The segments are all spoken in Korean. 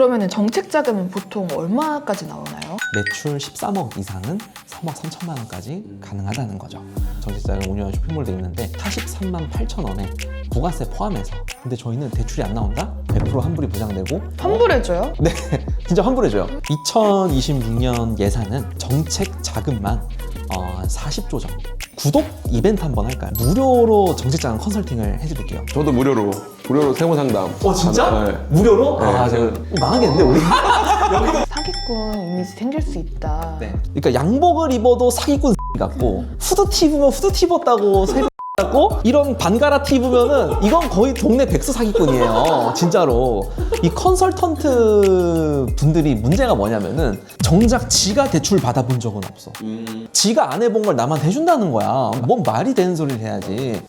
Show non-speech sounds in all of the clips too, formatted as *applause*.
그러면은 정책 자금은 보통 얼마까지 나오나요? 매출 13억 이상은 3억 3천만 원까지 가능하다는 거죠. 정책자금 운영하는 쇼핑몰도 있는데 43만 8천 원에 부가세 포함해서 근데 저희는 대출이 안 나온다? 100% 환불이 보장되고 환불해줘요? *laughs* 네, 진짜 환불해줘요. 2026년 예산은 정책 자금만 어, 40조 정도. 구독 이벤트 한번 할까요? 무료로 정책 자금 컨설팅을 해드릴게요. 저도 무료로 무료로 세무 상담. 네. 무료로? 아, 네. 제가 어, 망하겠는데 우리? *laughs* 사기꾼 이미지 생길 수 있다. 네. 그러니까 양복을 입어도 사기꾼 같고 후드티 입으면 후드티 입었다고 세 같고 이런 반가라 티 입으면은 이건 거의 동네 백수 사기꾼이에요. 진짜로. 이 컨설턴트 분들이 문제가 뭐냐면은 정작 지가 대출 받아본 적은 없어. 지가 안 해본 걸 남한테 해준다는 거야. 뭔 말이 되는 소리를 해야지.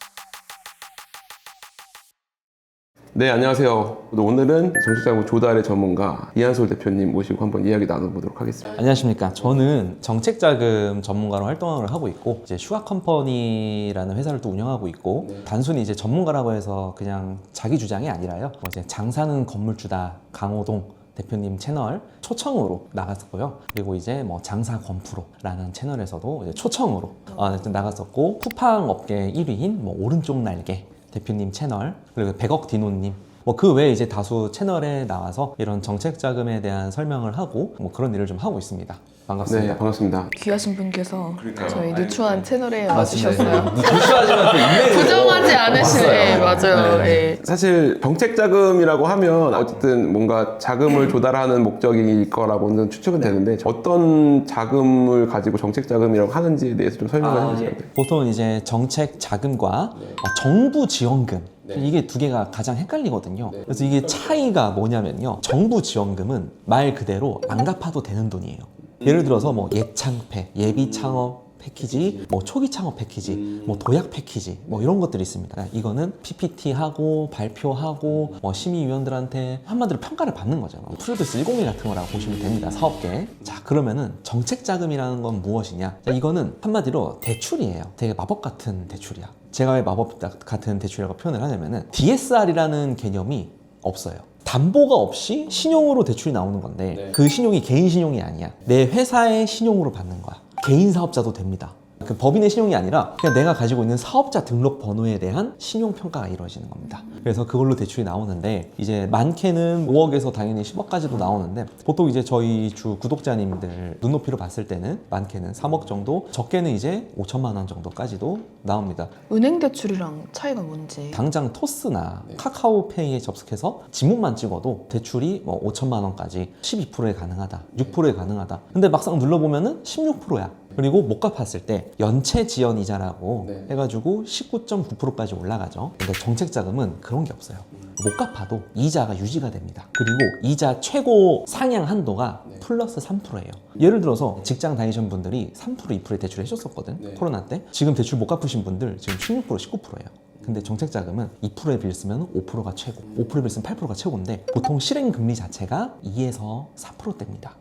네, 안녕하세요. 오늘은 정책자금 조달의 전문가 이한솔 대표님 모시고 한번 이야기 나눠보도록 하겠습니다. 안녕하십니까. 저는 정책자금 전문가로 활동을 하고 있고, 이제 슈가 컴퍼니라는 회사를 또 운영하고 있고, 단순히 이제 전문가라고 해서 그냥 자기 주장이 아니라요. 뭐 이제 장사는 건물주다 강호동 대표님 채널 초청으로 나갔었고요. 그리고 이제 뭐 장사 건프로라는 채널에서도 이제 초청으로 어, 나갔었고, 쿠팡 업계 1위인 뭐 오른쪽 날개 대표님 채널 그리고 100억 디노님 뭐 그 외에 이제 다수 채널에 나와서 이런 정책 자금에 대한 설명을 하고 뭐 그런 일을 좀 하고 있습니다. 반갑습니다. 네, 반갑습니다. 귀하신 분께서 그러니까요. 저희 누추한 채널에 맞습니다. 와주셨어요. *laughs* 조슈아지한테 인맥을 부정하지 않으시네. 왔어요. 맞아요. 네. 예. 사실 정책 자금이라고 하면 어쨌든 뭔가 자금을 조달하는 목적일 거라고는 추측은 되는데 어떤 자금을 가지고 정책 자금이라고 하는지에 대해서 좀 설명을 아, 해주시면 예. 돼요. 보통 이제 정책 자금과 어, 정부 지원금 이게 두 개가 가장 헷갈리거든요. 그래서 이게 차이가 뭐냐면요. 정부 지원금은 말 그대로 안 갚아도 되는 돈이에요. 예를 들어서 뭐 예창패, 예비 창업 패키지, 뭐 초기 창업 패키지, 뭐 도약 패키지, 뭐 이런 것들이 있습니다. 이거는 PPT 하고 발표하고 뭐 심의위원들한테 한마디로 평가를 받는 거죠. 프로듀스 101 같은 거라고 보시면 됩니다. 사업계. 자 그러면은 정책 자금이라는 건 무엇이냐? 자, 이거는 한마디로 대출이에요. 되게 마법 같은 대출이야. 제가 왜 마법 같은 대출이라고 표현을 하냐면은 DSR이라는 개념이 없어요. 담보가 없이 신용으로 대출이 나오는 건데 그 신용이 개인 신용이 아니야. 내 회사의 신용으로 받는 거야. 개인 사업자도 됩니다. 그 법인의 신용이 아니라 그냥 내가 가지고 있는 사업자 등록 번호에 대한 신용 평가가 이루어지는 겁니다. 그래서 그걸로 대출이 나오는데 이제 많게는 5억에서 당연히 10억까지도 나오는데 보통 이제 저희 주 구독자님들 눈높이로 봤을 때는 많게는 3억 정도, 적게는 이제 5천만 원 정도까지도 나옵니다. 은행 대출이랑 차이가 뭔지. 당장 토스나 카카오페이에 접속해서 지문만 찍어도 대출이 뭐 5천만 원까지 12%에 가능하다, 6%에 가능하다. 근데 막상 눌러보면은 16%야. 그리고 못 갚았을 때 연체 지연 이자라고 해가지고 19.9%까지 올라가죠. 근데 정책 자금은 그런 게 없어요. 못 갚아도 이자가 유지가 됩니다. 그리고 이자 최고 상향 한도가 플러스 3%예요. 예를 들어서 직장 다니신 분들이 3% 2%의 대출을 해줬었거든. 코로나 때. 지금 대출 못 갚으신 분들 지금 16% 19%예요. 근데 정책 자금은 2%에 빌쓰면 5%가 최고, 5%에 빌쓰면 8%가 최고인데 보통 실행 금리 자체가 2에서 4%대입니다.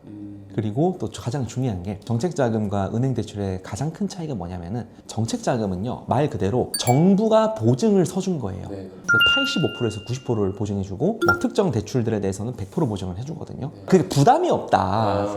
그리고 또 가장 중요한 게 정책 자금과 은행 대출의 가장 큰 차이가 뭐냐면은 정책 자금은요 말 그대로 정부가 보증을 서준 거예요. 85%에서 90%를 보증해주고 뭐 특정 대출들에 대해서는 100% 보증을 해주거든요. 그게 부담이 없다.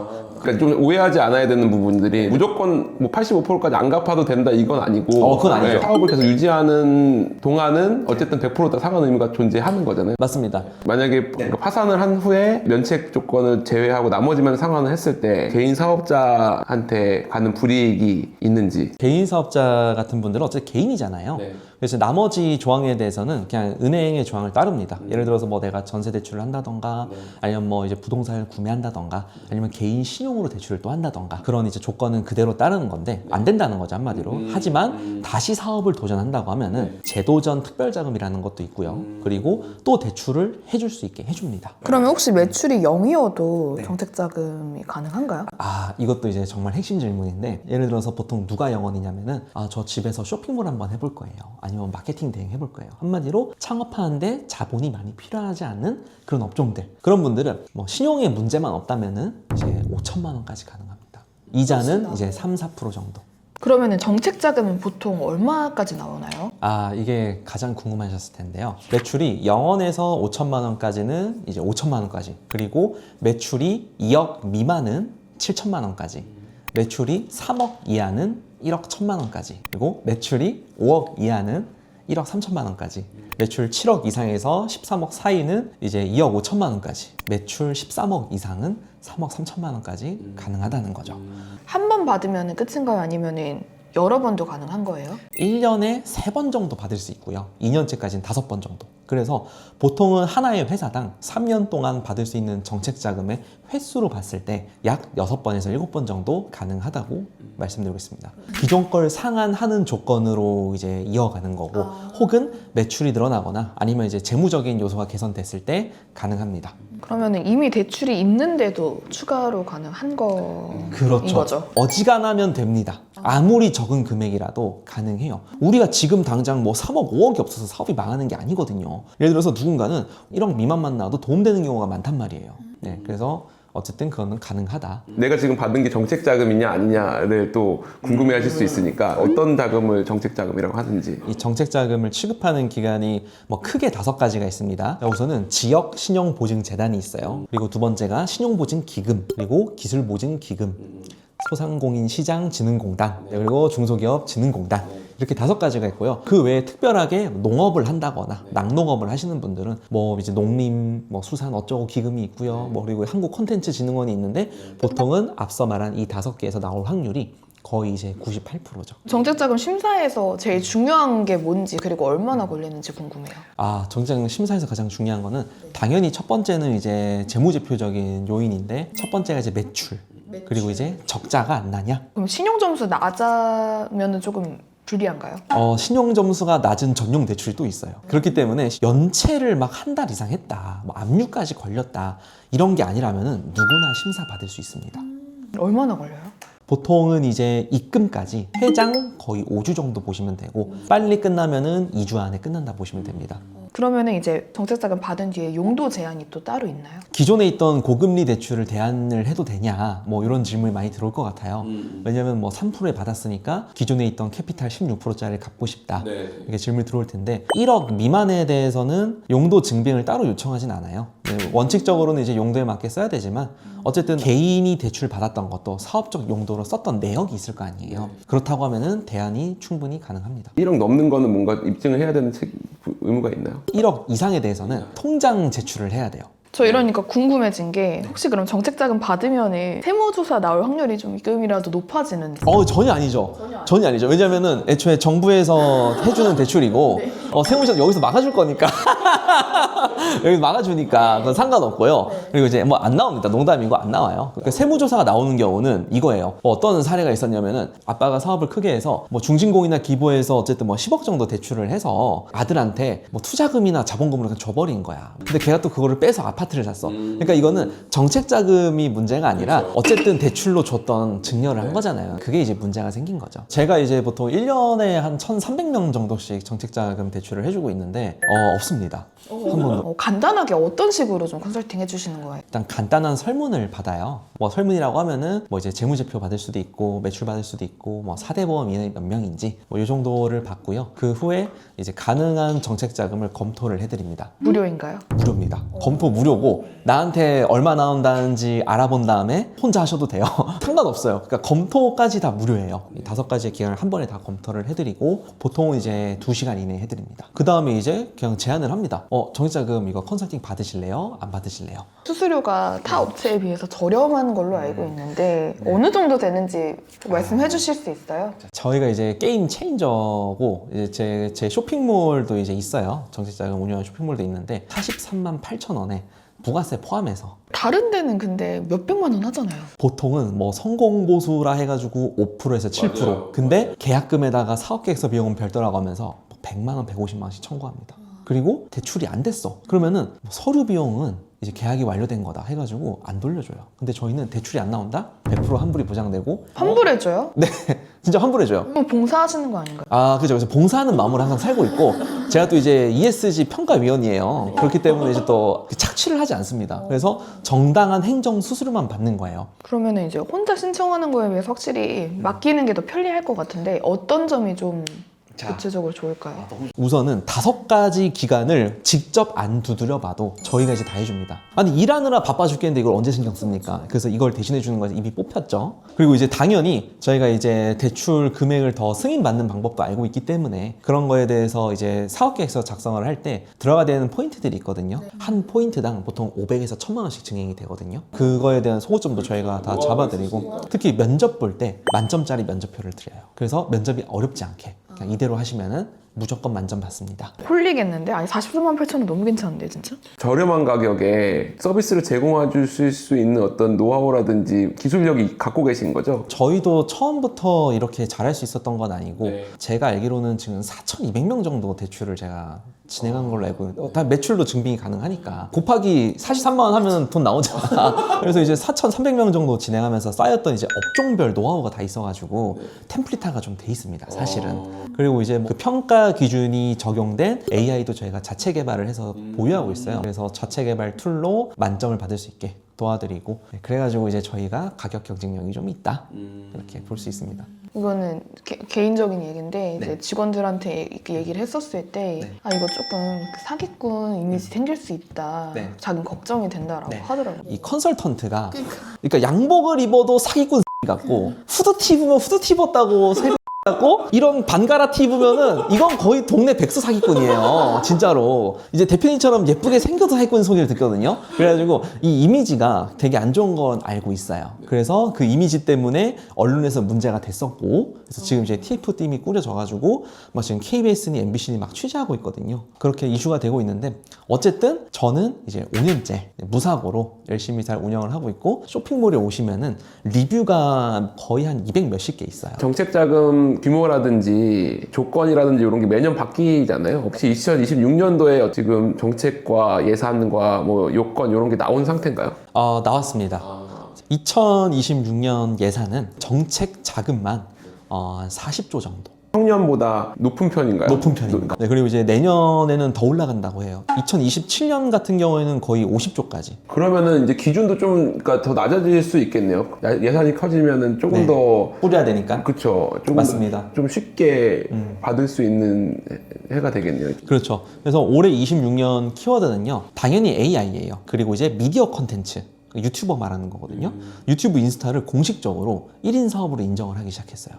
그러니까 좀 오해하지 않아야 되는 부분들이 무조건 뭐 85%까지 안 갚아도 된다 이건 아니고 네, 어, 그건 아니죠. 사업을 계속 유지하는 동안은 어쨌든 100%다 상환 의무가 존재하는 거잖아요. 맞습니다. 만약에 뭔가 파산을 한 후에 면책 조건을 제외하고 나머지만 상환을 했을 때 개인 사업자한테 가는 불이익이 있는지 개인 사업자 같은 분들은 어차피 개인이잖아요. 그래서 나머지 조항에 대해서는 그냥 은행의 조항을 따릅니다. 예를 들어서 뭐 내가 전세 대출을 한다던가 아니면 뭐 이제 부동산을 구매한다던가 아니면 개인 신용으로 대출을 또 한다던가 그런 이제 조건은 그대로 따르는 건데 안 된다는 거죠 한마디로. 하지만 다시 사업을 도전한다고 하면은 재도전 특별자금이라는 것도 있고요. 그리고 또 대출을 해줄 수 있게 해줍니다. 그러면 혹시 매출이 0이어도 정책 자금이 가능한가요? 아 이것도 이제 정말 핵심 질문인데 예를 들어서 보통 누가 영원이냐면은 아 저 집에서 쇼핑몰 한번 해볼 거예요 아니 면 마케팅 대행 해볼 거예요. 한마디로 창업하는데 자본이 많이 필요하지 않는 그런 업종들. 그런 분들은 뭐 신용에 문제만 없다면은 이제 5천만 원까지 가능합니다. 이자는 이제 3, 4% 정도. 그러면은 정책 자금은 보통 얼마까지 나오나요? 아 이게 가장 궁금하셨을 텐데요. 매출이 0원에서 5천만 원까지는 이제 5천만 원까지. 그리고 매출이 2억 미만은 7천만 원까지. 매출이 3억 이하는 1억 1천만 원까지 그리고 매출이 5억 이하는 1억 3천만 원까지 매출 7억 이상에서 13억 사이는 이제 2억 5천만 원까지 매출 13억 이상은 3억 3천만 원까지 가능하다는 거죠. 한 번 받으면 끝인가요? 아니면은 여러 번도 가능한 거예요? 1년에 3번 정도 받을 수 있고요. 2년째까지는 5번 정도. 그래서 보통은 하나의 회사당 3년 동안 받을 수 있는 정책 자금의 횟수로 봤을 때 약 6번에서 7번 정도 가능하다고 말씀드리고 있습니다. 기존 걸 상한하는 조건으로 이제 이어가는 거고 혹은 매출이 늘어나거나 아니면 이제 재무적인 요소가 개선됐을 때 가능합니다. 그러면은 이미 대출이 있는데도 추가로 가능한 거인 그렇죠. 거죠? 어지간하면 됩니다. 아무리 적은 금액이라도 가능해요. 우리가 지금 당장 뭐 3억, 5억이 없어서 사업이 망하는 게 아니거든요. 예를 들어서 누군가는 1억 미만만 나와도 도움되는 경우가 많단 말이에요. 네, 그래서 어쨌든 그거는 가능하다. 내가 지금 받은 게 정책 자금이냐 아니냐를 또 궁금해하실 수 있으니까 어떤 자금을 정책 자금이라고 하는지 이 정책 자금을 취급하는 기관이 뭐 크게 다섯 가지가 있습니다. 우선은 지역 신용 보증 재단이 있어요. 그리고 두 번째가 신용 보증 기금, 그리고 기술 보증 기금, 소상공인 시장 진흥공단, 그리고 중소기업 진흥공단. 이렇게 다섯 가지가 있고요. 그 외에 특별하게 농업을 한다거나 낙농업을 하시는 분들은 뭐 이제 농림, 뭐 수산 어쩌고 기금이 있고요. 뭐 그리고 한국 콘텐츠 진흥원이 있는데 보통은 앞서 말한 이 다섯 개에서 나올 확률이 거의 이제 98%죠. 정책 자금 심사에서 제일 중요한 게 뭔지 그리고 얼마나 걸리는지 궁금해요. 아, 정책 심사에서 가장 중요한 거는 당연히 첫 번째는 이제 재무제표적인 요인인데 첫 번째가 이제 매출. 그리고 이제 적자가 안 나냐? 그럼 신용 점수 낮으면은 조금 불리한가요? 어, 신용 점수가 낮은 전용 대출이 또 있어요. 그렇기 때문에 연체를 막 한 달 이상 했다, 뭐 압류까지 걸렸다 이런 게 아니라면은 누구나 심사 받을 수 있습니다. 얼마나 걸려요? 보통은 이제 입금까지 회장 거의 5주 정도 보시면 되고 빨리 끝나면은 2주 안에 끝난다 보시면 됩니다. 그러면은 이제 정책 자금 받은 뒤에 용도 제한이 또 따로 있나요? 기존에 있던 고금리 대출을 대안을 해도 되냐 뭐 이런 질문이 많이 들어올 것 같아요. 왜냐하면 뭐 3%에 받았으니까 기존에 있던 캐피탈 16%짜리를 갚고 싶다 이렇게 질문이 들어올 텐데 1억 미만에 대해서는 용도 증빙을 따로 요청하진 않아요. 네, 원칙적으로는 이제 용도에 맞게 써야 되지만 어쨌든 개인이 대출 받았던 것도 사업적 용도로 썼던 내역이 있을 거 아니에요. 그렇다고 하면은 대안이 충분히 가능합니다. 1억 넘는 거는 뭔가 입증을 해야 되는 책, 의무가 있나요? 1억 이상에 대해서는 통장 제출을 해야 돼요. 저 이러니까 궁금해진 게 혹시 그럼 정책 자금 받으면은 세무조사 나올 확률이 좀 조금이라도 높아지는지 어 전혀 아니죠. 전혀 아니죠. 왜냐면은 애초에 정부에서 해주는 대출이고 *laughs* 어, 세무시장 여기서 막아줄 거니까 *laughs* 여기 막아주니까 그건 상관없고요. 그리고 이제 뭐 안 나옵니다. 농담이고 안 나와요. 그러니까 세무조사가 나오는 경우는 이거예요. 뭐 어떤 사례가 있었냐면은 아빠가 사업을 크게 해서 뭐 중진공이나 기부해서 어쨌든 뭐 10억 정도 대출을 해서 아들한테 뭐 투자금이나 자본금으로 그냥 줘버린 거야. 근데 걔가 또 그거를 빼서 아파트를 샀어. 그러니까 이거는 정책 자금이 문제가 아니라 어쨌든 대출로 줬던 증여를 한 거잖아요. 그게 이제 문제가 생긴 거죠. 제가 이제 보통 1년에 한 1,300명 정도씩 정책 자금 대출을 해주고 있는데 어, 없습니다. 한 번도. 어, 간단하게 어떤 식으로 좀 컨설팅 해주시는 거예요? 일단 간단한 설문을 받아요. 뭐 설문이라고 하면은 뭐 이제 재무제표 받을 수도 있고 매출 받을 수도 있고 뭐 4대 보험 인원이 몇 명인지 뭐 이 정도를 받고요. 그 후에 이제 가능한 정책 자금을 검토를 해드립니다. 무료인가요? 무료입니다. 검토 무료고 나한테 얼마 나온다는지 알아본 다음에 혼자 하셔도 돼요. *laughs* 상관없어요. 그러니까 검토까지 다 무료예요. 이 다섯 가지의 기간을 한 번에 다 검토를 해드리고 보통은 이제 두 시간 이내에 해드립니다. 그 다음에 이제 그냥 제안을 합니다. 어 정책자금 이거 컨설팅 받으실래요? 안 받으실래요? 수수료가 타 업체에 비해서 저렴한 걸로 알고 있는데 어느 정도 되는지 말씀해 주실 수 있어요? 저희가 이제 게임 체인저고 이제 제, 제 쇼핑몰도 이제 있어요. 정책자금 운영하는 쇼핑몰도 있는데 43만 8천 원에 부가세 포함해서 다른 데는 근데 몇백만 원 하잖아요. 보통은 뭐 성공보수라 해가지고 5%에서 7% 근데 계약금에다가 사업계획서 비용은 별도라고 하면서 뭐 100만 원, 150만 원씩 청구합니다. 그리고 대출이 안 됐어. 그러면은 뭐 서류 비용은 이제 계약이 완료된 거다 해가지고 안 돌려줘요. 근데 저희는 대출이 안 나온다? 100% 환불이 보장되고 환불해줘요? *laughs* 네 진짜 환불해줘요. 그럼 봉사하시는 거 아닌가요? 아, 그죠. 그래서 봉사하는 마음으로 항상 살고 있고, 제가 또 이제 ESG 평가위원이에요. 그렇기 때문에 이제 또 착취를 하지 않습니다. 그래서 정당한 행정 수수료만 받는 거예요. 그러면 이제 혼자 신청하는 거에 비해서 확실히 맡기는 게 더 편리할 것 같은데 어떤 점이 좀 구체적으로 좋을까요? 우선은 다섯 가지 기간을 직접 안 두드려 봐도 저희가 이제 다 해줍니다. 아니, 일하느라 바빠 죽겠는데 이걸 언제 신경 씁니까? 그래서 이걸 대신해 주는 건 이미 뽑혔죠. 그리고 이제 당연히 저희가 이제 대출 금액을 더 승인받는 방법도 알고 있기 때문에 그런 거에 대해서 이제 사업계획서 작성을 할 때 들어가야 되는 포인트들이 있거든요. 한 포인트당 보통 500에서 1000만 원씩 증액이 되거든요. 그거에 대한 소고점도 저희가 다 잡아드리고 특히 면접 볼 때 만점짜리 면접표를 드려요. 그래서 면접이 어렵지 않게 그냥 이대로 하시면은 무조건 만점 받습니다. 홀리겠는데? 아니 44만 8천 원 너무 괜찮은데 진짜? 저렴한 가격에 서비스를 제공해 주실 수 있는 어떤 노하우라든지 기술력이 갖고 계신 거죠? 저희도 처음부터 이렇게 잘할 수 있었던 건 아니고 네. 제가 알기로는 지금 4,200명 정도 대출을 제가 진행한 걸로 알고 있- 어, 다 매출도 증빙이 가능하니까. 곱하기 43만 원 하면 돈 나오잖아. *laughs* 그래서 이제 4,300명 정도 진행하면서 쌓였던 이제 업종별 노하우가 다 있어가지고 템플릿화가 좀 돼 있습니다 사실은. 그리고 이제 뭐 그 평가 기준이 적용된 AI도 저희가 자체 개발을 해서 보유하고 있어요. 그래서 자체 개발 툴로 만점을 받을 수 있게 도와드리고 네, 그래가지고 이제 저희가 가격 경쟁력이 좀 있다 이렇게 볼 수 있습니다. 이거는 개, 개인적인 얘기인데 이제 네. 직원들한테 이렇게 얘기를 했었을 때 네. 아 이거 조금 사기꾼 이미지 생길 수 있다 네. 자기 걱정이 된다라고 네. 하더라고요 이 컨설턴트가 그러니까 양복을 입어도 사기꾼 같고 후드티 입으면 후드티 입었다고 새 같고 이런 반가라 티 입으면은 이건 거의 동네 백수 사기꾼이에요. 진짜로. 이제 대표님처럼 예쁘게 생겨서 사기꾼 소리를 듣거든요. 그래가지고 이 이미지가 되게 안 좋은 건 알고 있어요. 그래서 그 이미지 때문에 언론에서 문제가 됐었고 그래서 지금 이제 TF 팀이 꾸려져가지고 막 지금 KBS니 MBC니 막 취재하고 있거든요 그렇게 이슈가 되고 있는데 어쨌든 저는 이제 5년째 무사고로 열심히 잘 운영을 하고 있고 쇼핑몰에 오시면은 리뷰가 거의 한 200 몇십 개 있어요. 정책 자금 규모라든지 조건이라든지 이런 게 매년 바뀌잖아요. 혹시 2026년도에 지금 정책과 예산과 뭐 요건 이런 게 나온 상태인가요? 어, 나왔습니다. 2026년 예산은 정책 자금만 어, 한 40조 정도. 청년보다 높은 편인가요? 높은 편입니다. 네, 그리고 이제 내년에는 더 올라간다고 해요. 2027년 같은 경우에는 거의 50조까지. 그러면은 이제 기준도 좀 그러니까 더 낮아질 수 있겠네요. 야- 예산이 커지면은 조금 네. 더 뿌려야 되니까. 그쵸. 조금 맞습니다. 음. 좀 쉽게 받을 수 있는 해가 되겠네요. 그렇죠. 그래서 올해 26년 키워드는요, 당연히 AI예요. 그리고 이제 미디어 컨텐츠. 유튜버 말하는 거거든요. 유튜브 인스타를 공식적으로 1인 사업으로 인정을 하기 시작했어요.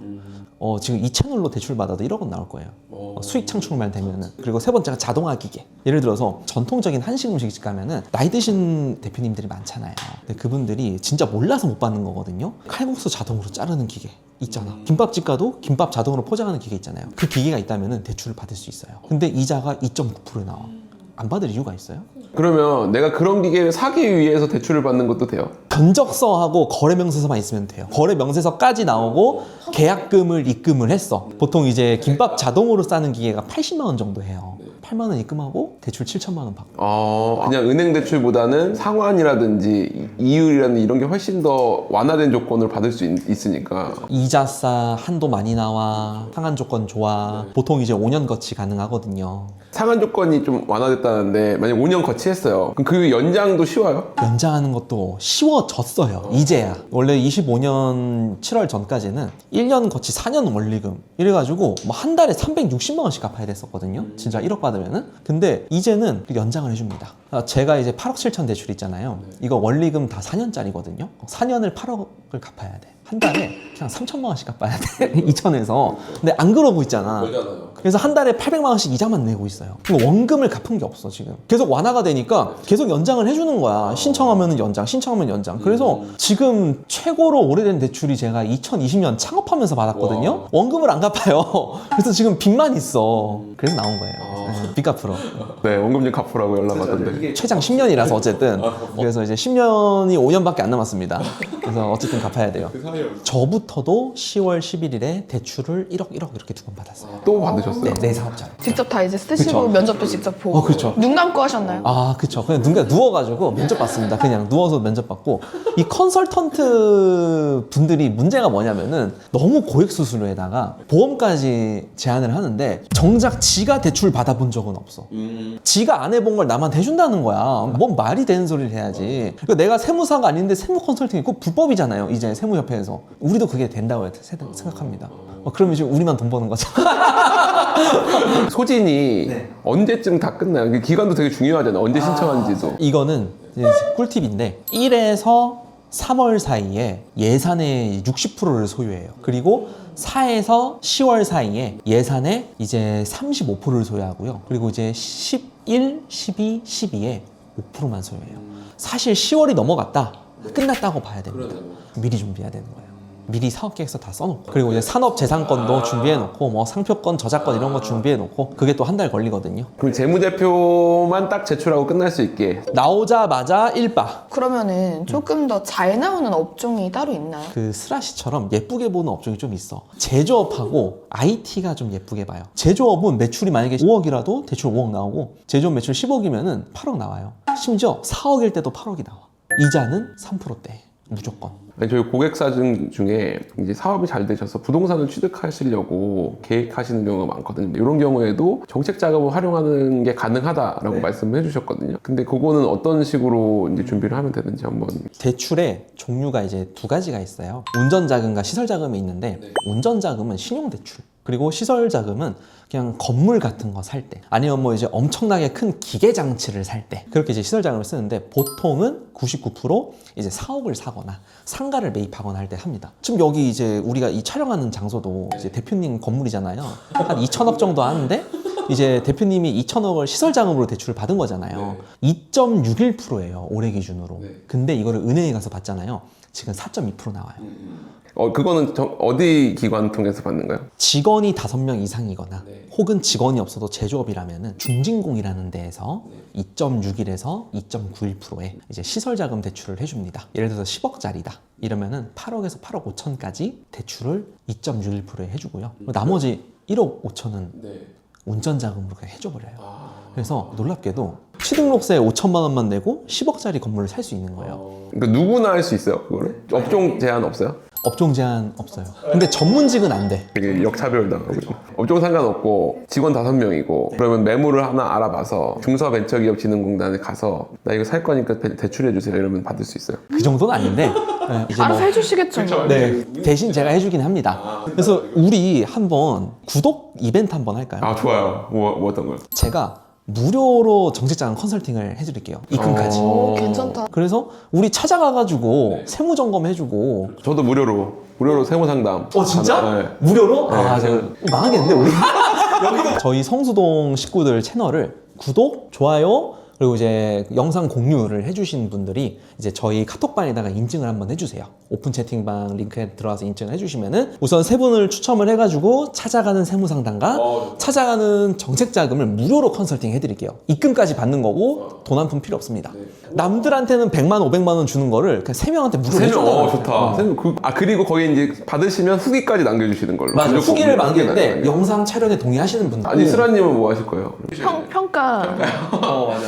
어, 지금 이 채널로 대출 받아도 1억 원 나올 거예요. 어, 수익 창출만 되면은. 그리고 세 번째가 자동화 기계. 예를 들어서 전통적인 한식 음식집 가면은 나이 드신 대표님들이 많잖아요. 근데 그분들이 진짜 몰라서 못 받는 거거든요. 칼국수 자동으로 자르는 기계. 있잖아. 김밥집 가도 김밥 자동으로 포장하는 기계 있잖아요. 그 기계가 있다면 대출을 받을 수 있어요. 근데 이자가 2.9% 나와. 안 받을 이유가 있어요? 그러면 내가 그런 기계를 사기 위해서 대출을 받는 것도 돼요? 견적서하고 거래 명세서만 있으면 돼요. 거래 명세서까지 나오고 계약금을 입금을 했어. 보통 이제 김밥 자동으로 싸는 기계가 80만 원 정도 해요. 8만 원 입금하고 대출 7천만 원 받고. 어, 그냥 은행 대출보다는 상환이라든지 이율이라든지 이런 게 훨씬 더 완화된 조건을 받을 수 있, 으니까 이자 싸, 한도 많이 나와, 상한 조건 좋아. 보통 이제 5년 거치 가능하거든요. 상환 조건이 좀 완화됐다는데 만약 5년 거치했어요. 그럼 그 연장도 쉬워요? 연장하는 것도 쉬워졌어요. 이제야. 원래 25년 7월 전까지는 1년 거치 4년 원리금 이래가지고 뭐 한 달에 360만 원씩 갚아야 됐었거든요. 진짜 1억 받 으면은. 근데 이제는 그 연장을 해줍니다. 아, 제가 이제 8억 7천 대출 있잖아요. 이거 원리금 다 4년짜리거든요. 4년을 8억을 갚아야 돼. 한 달에 그냥 3천만 원씩 갚아야 돼. *laughs* 2천에서. 근데 안 그러고 있잖아. 그래서 한 달에 800만 원씩 이자만 내고 있어요. 원금을 갚은 게 없어 지금. 계속 완화가 되니까 계속 연장을 해주는 거야. 신청하면 연장, 신청하면 연장. 그래서 지금 최고로 오래된 대출이 제가 2020년 창업하면서 받았거든요. 원금을 안 갚아요. *laughs* 그래서 지금 빚만 있어. 그래서 나온 거예요. 네. 빚 갚으러. 네, 원금리 갚으라고 연락 왔던데. 최장 10년이라서 어쨌든 그래서 이제 10년이 5년밖에 안 남았습니다. 그래서 어쨌든 갚아야 돼요. 저부터도 10월 11일에 대출을 1억 1억 이렇게 두 번 받았어요. 또 받으셨어요? 네, 내 사업자. 직접 다 이제 쓰시고 그쵸. 면접도 직접 보고 어, 그쵸. 눈 감고 하셨나요? 아, 그쵸. 그냥 누가 누워가지고 면접 봤습니다. 그냥 누워서 면접 받고. 이 컨설턴트 분들이 문제가 뭐냐면은 너무 고액 수수료에다가 보험까지 제안을 하는데 정작 지가 대출 받아본 적은 없어. 지가 안 해본 걸 나만 대준다는 거야. 뭔 말이 되는 소리를 해야지. 그러니까 내가 세무사가 아닌데 세무 컨설팅이 꼭 불법이잖아요. 이제 세무협회에서. 우리도 그게 된다고 생각합니다. 어, 그러면 지금 우리만 돈 버는 거죠. *laughs* 소진이 네. 언제쯤 다 끝나요? 그 기간도 되게 중요하잖아요. 언제 신청한지도. 이거는 이제 꿀팁인데 1에서 3월 사이에 예산의 60%를 소유해요. 그리고 4에서 10월 사이에 예산의 이제 35%를 소유하고요. 그리고 이제 11, 12, 12에 5%만 소유해요. 사실 10월이 넘어갔다. 끝났다고 봐야 됩니다. 미리 준비해야 되는 거예요. 미리 사업 계획서 다 써놓고 그리고 이제 산업 재산권도 준비해놓고 뭐 상표권, 저작권 이런 거 준비해놓고 그게 또 한 달 걸리거든요. 그럼 재무제표만 딱 제출하고 끝날 수 있게. 나오자마자 1바 그러면은 조금 더 잘 나오는 업종이 따로 있나요? 그 스라시처럼 예쁘게 보는 업종이 좀 있어. 제조업하고 IT가 좀 예쁘게 봐요. 제조업은 매출이 만약에 5억이라도 대출 5억 나오고 제조업 매출 10억이면은 8억 나와요. 심지어 4억일 때도 8억이 나와. 이자는 3%대 무조건. 아니, 저희 고객사 중- 중에 이제 사업이 잘 되셔서 부동산을 취득하시려고 계획하시는 경우가 많거든요. 이런 경우에도 정책 자금을 활용하는 게 가능하다라고 말씀을 해주셨거든요. 근데 그거는 어떤 식으로 이제 준비를 하면 되는지 한번. 대출의 종류가 이제 두 가지가 있어요. 운전 자금과 시설 자금이 있는데 운전 자금은 신용 대출. 그리고 시설 자금은 그냥 건물 같은 거 살 때, 아니면 뭐 이제 엄청나게 큰 기계 장치를 살 때, 그렇게 이제 시설 자금을 쓰는데 보통은 99% 이제 사옥을 사거나 상가를 매입하거나 할 때 합니다. 지금 여기 이제 우리가 이 촬영하는 장소도 이제 대표님 건물이잖아요. 한 2천억 정도 하는데 이제 대표님이 2천억을 시설 자금으로 대출을 받은 거잖아요. 2.61%예요 올해 기준으로. 근데 이거를 은행에 가서 받잖아요. 지금 4.2% 나와요. 어, 그거는 저- 어디 기관 통해서 받는가요? 직원이 5명 이상이거나 혹은 직원이 없어도 제조업이라면 중진공이라는 데에서 2.61에서 2.91%의 이제 시설 자금 대출을 해줍니다. 예를 들어서 10억짜리다. 이러면은 8억에서 8억 5천까지 대출을 2.61%에 해주고요. 나머지 1억 5천은 운전 자금으로 그냥 해줘버려요. 그래서 놀랍게도 취등록세 5천만 원만 내고 10억짜리 건물을 살 수 있는 거예요. 그러니까 누구나 할 수 있어요, 그거를? 업종 제한 없어요? 업종 제한 없어요. 근데 전문직은 안 돼. 되게 역차별 당하고. 업종 상관없고 직원 다섯 명이고 그러면 매물을 하나 알아봐서 중소벤처기업진흥공단에 가서 나 이거 살 거니까 대- 대출해 주세요 이러면 받을 수 있어요. 그 정도는 아닌데 네, 이제 알아서 뭐- 해주시겠죠. 뭐. 네, 대신 제가 해주긴 합니다. 그래서 우리 한번 구독 이벤트 한번 할까요? 아 좋아요. 뭐, 뭐 어떤 거요? 제가 무료로 정책자금 컨설팅을 해드릴게요. 입금까지. 어. 오, 괜찮다. 그래서 우리 찾아가가지고 세무 점검 해주고. 저도 무료로 무료로 세무 상담. 네. 무료로? 네, 아, 제가- 저 망하겠는데 우리. *laughs* 저희 성수동 식구들 채널을 구독, 좋아요. 그리고 이제 영상 공유를 해주신 분들이 이제 저희 카톡방에다가 인증을 한번 해주세요. 오픈 채팅방 링크에 들어가서 인증을 해주시면은 우선 세 분을 추첨을 해가지고 찾아가는 세무상담가, 찾아가는 정책자금을 무료로 컨설팅 해드릴게요. 입금까지 받는 거고 돈 한 푼 필요 없습니다. 남들한테는 100만, 500만 원 주는 거를 그냥 세 명한테 무료로 세명 해준다는 어 거예요. 좋다. 세명 그, 아 그리고 거기 이제 받으시면 후기까지 남겨주시는 걸로. 맞아요. 무조건 후기를 후기 남기는데 남겨요. 영상 촬영에 동의하시는 분들. 아니 수라님은 뭐 하실 거예요? 평, 평가. *laughs* 아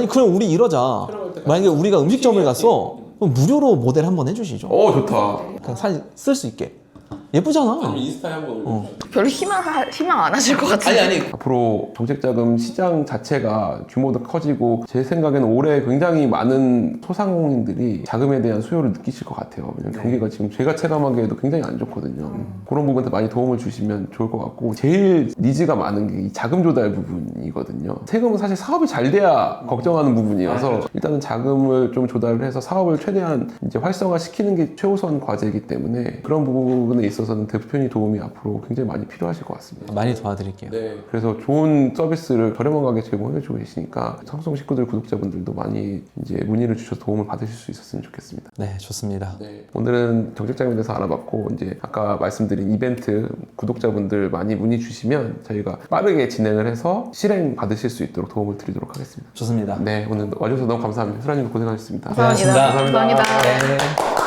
니 그럼 우리 이러자. 만약에 우리가 음식점을 갔어, 그럼 무료로 모델 한번 해주시죠. 어 좋다. 그냥 사진 쓸 수 있게. 예쁘잖아. 인스타에 한번. 별로 희망, 하- 희망 안 하실 것 같은데. 앞으로 정책자금 시장 자체가 규모도 커지고 제 생각에는 올해 굉장히 많은 소상공인들이 자금에 대한 수요를 느끼실 것 같아요. 왜냐면 경기가 지금 제가 체감하기에도 굉장히 안 좋거든요. 그런 부분에 많이 도움을 주시면 좋을 것 같고 제일 니즈가 많은 게이 자금 조달 부분이거든요. 세금은 사실 사업이 잘 돼야 걱정하는 부분이어서 일단은 자금을 좀 조달을 해서 사업을 최대한 이제 활성화시키는 게 최우선 과제이기 때문에 그런 부분에 있어서 있어서는 대표님 도움이 앞으로 굉장히 많이 필요하실 것 같습니다. 많이 도와드릴게요. 네. 그래서 좋은 서비스를 저렴한 가격에 제공해주고 계시니까 삼성 식구들 구독자분들도 많이 이제 문의를 주셔서 도움을 받으실 수 있었으면 좋겠습니다. 네, 좋습니다. 네. 오늘은 정책장에 대해서 알아봤고 이제 아까 말씀드린 이벤트 구독자분들 많이 문의 주시면 저희가 빠르게 진행을 해서 실행 받으실 수 있도록 도움을 드리도록 하겠습니다. 좋습니다. 네, 오늘 와주셔서 너무 감사합니다. 수라님 고생하셨습니다. 감사합니다. 고생하셨습니다. 감사합니다. 네.